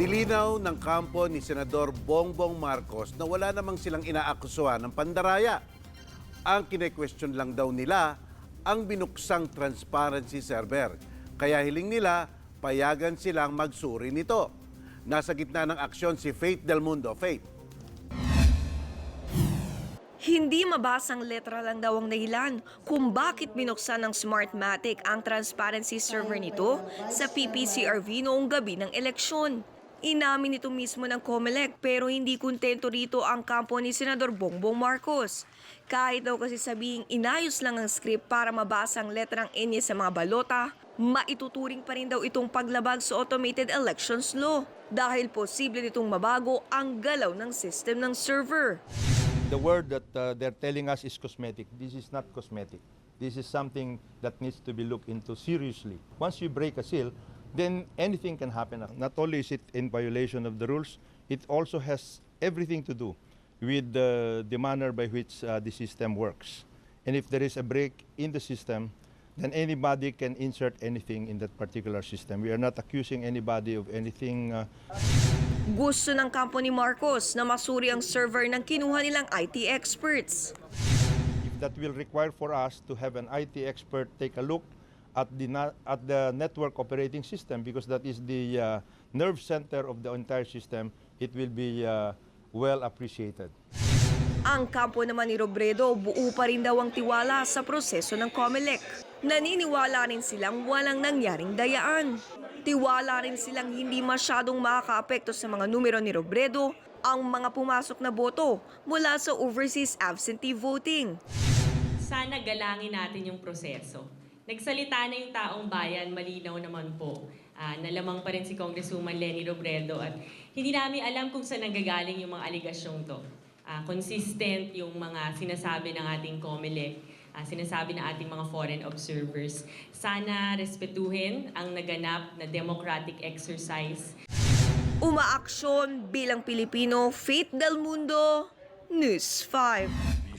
Nilinaw ng kampo ni Senador Bongbong Marcos na wala namang silang inaakusuhan ng pandaraya. Ang kine-question lang daw nila ang binuksang transparency server. Kaya hiling nila payagan silang magsuri nito. Nasa gitna ng aksyon si Faith Del Mundo. Faith. Hindi mabasang letra lang daw ang dahilan kung bakit binuksan ng Smartmatic ang transparency server nito sa PPCRV noong gabi ng eleksyon. Inamin ito mismo ng COMELEC pero hindi kontento rito ang kampo ni Senador Bongbong Marcos. Kahit daw kasi sabihing inayos lang ang script para mabasa ang letrang N sa mga balota, maituturing pa rin daw itong paglabag sa automated elections law dahil posible nitong mabago ang galaw ng system ng server. the word that uh, they're telling us is cosmetic. This is not cosmetic. This is something that needs to be looked into seriously. Once you break a seal, then anything can happen. Not only is it in violation of the rules, it also has everything to do with the, the manner by which uh, the system works. And if there is a break in the system, then anybody can insert anything in that particular system. We are not accusing anybody of anything uh, Gusto ng kampo ni Marcos na masuri ang server ng kinuha nilang IT experts. if that will require for us to have an IT expert take a look at the na- at the network operating system because that is the uh, nerve center of the entire system it will be uh, well appreciated Ang kampo naman ni Robredo, buo pa rin daw ang tiwala sa proseso ng COMELEC. Naniniwala rin silang walang nangyaring dayaan. Tiwala rin silang hindi masyadong makakaapekto sa mga numero ni Robredo ang mga pumasok na boto mula sa overseas absentee voting. sana galangin natin yung proseso. Nagsalita na yung taong bayan, malinaw naman po. Ah, nalamang pa rin si Congresswoman Lenny Robredo at hindi namin alam kung saan nanggagaling yung mga aligasyong to. Ah, consistent yung mga sinasabi ng ating COMELEC, ah, sinasabi ng ating mga foreign observers. Sana respetuhin ang naganap na democratic exercise Umaaksyon bilang Pilipino, Faith Del Mundo, News 5.